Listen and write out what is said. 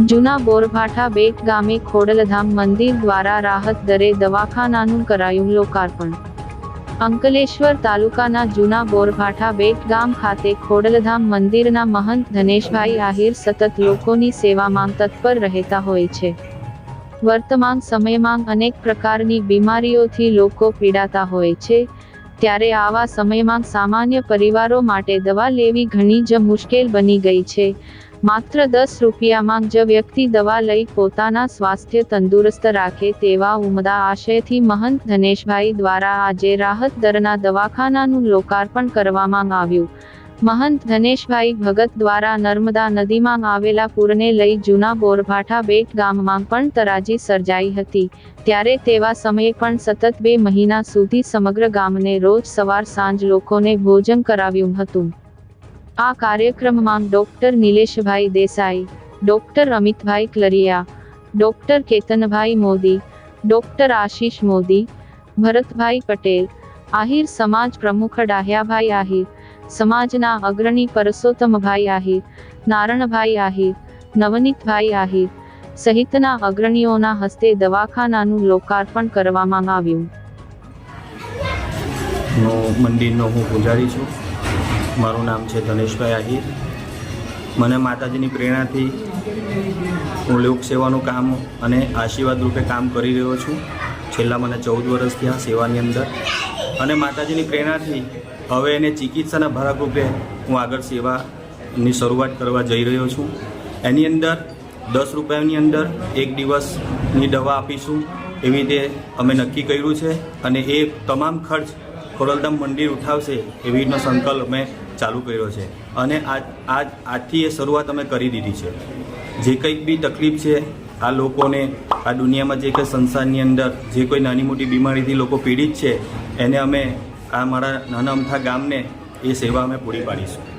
જૂના બોરભાઠા બેટ ગામે ખોડલધામ મંદિર દ્વારા રાહત દરે દવાખાનાનું કરાયું લોકાર્પણ. અંકલેશ્વર તાલુકાના જૂના બોરભાઠા બેટ ગામ ખાતે ખોડલધામ મંદિરના મહંત ધનેશભાઈ આહિર સતત લોકોની સેવામાં તત્પર રહેતા હોય છે. વર્તમાન સમયમાં અનેક પ્રકારની બીમારીઓથી લોકો પીડાતા હોય છે. ત્યારે આવા સમયમાં સામાન્ય પરિવારો માટે દવા લેવી ઘણી જ મુશ્કેલ બની ગઈ છે. માત્ર દસ રૂપિયામાં જ વ્યક્તિ દવા લઈ પોતાના સ્વાસ્થ્ય તંદુરસ્ત રાખે તેવા ઉમદા આશયથી મહંત ધનેશભાઈ દ્વારા આજે રાહત દરના દવાખાનાનું લોકાર્પણ કરવામાં આવ્યું. મહંત ધનેશભાઈ ભગત દ્વારા નર્મદા નદીમાં આવેલા પૂરને લઈ જૂના બોરભાઠા બેટ ગામમાં પણ તરાજી સર્જાઈ હતી. ત્યારે તેવા સમયે પણ સતત બે મહિના સુધી સમગ્ર ગામને રોજ સવાર સાંજ લોકોને ભોજન કરાવ્યું હતું. આ કાર્યક્રમમાં doctor Nileshbhai Desai, doctor Amitbhai Kalaria, doctor Ketanbhai Modi, doctor Ashish Modi, Bharatbhai Patel, Ahir સમાજ પ્રમુખ ડાહ્યાભાઈ આહિર, સમાજના અગ્રણી પરસોત્તમભાઈ આહિર, નારણભાઈ આહિર, નવનીતભાઈ આહિર સહિતના અગ્રણીઓના હસ્તે દવાખાનાનું લોકાર્પણ કરવામાં આવ્યું. મંદિરનો હું પૂજારી છું. મારું નામ છે ધનેશભાઈ આહિર. મને માતાજીની પ્રેરણાથી હું લોક સેવાનું કામ અને આશીર્વાદ રૂપે કામ કરી રહ્યો છું. છેલ્લા મને ચૌદ વર્ષ થયા સેવાની અંદર. અને માતાજીની પ્રેરણાથી હવે એને ચિકિત્સાના ભાગરૂપે હું આગળ સેવાની શરૂઆત કરવા જઈ રહ્યો છું. એની અંદર દસ રૂપિયાની અંદર એક દિવસની દવા આપીશું. એવી રીતે અમે નક્કી કર્યું છે. અને એ તમામ ખર્ચ ખોડલધામ મંદિર ઉઠાવશે એવી રીતનો સંકલ્પ અમે ચાલુ કર્યો છે. અને આજ આજ, આજથી એ શરૂઆત અમે કરી દીધી છે. જે કંઈક બી તકલીફ છે, આ લોકોને, આ દુનિયામાં જે કંઈ સંસારની અંદર જે કોઈ નાની મોટી બીમારીથી લોકો પીડિત છે, એને અમે આ મારા નાના અમથા ગામને એ સેવા અમે પૂરી પાડીશું.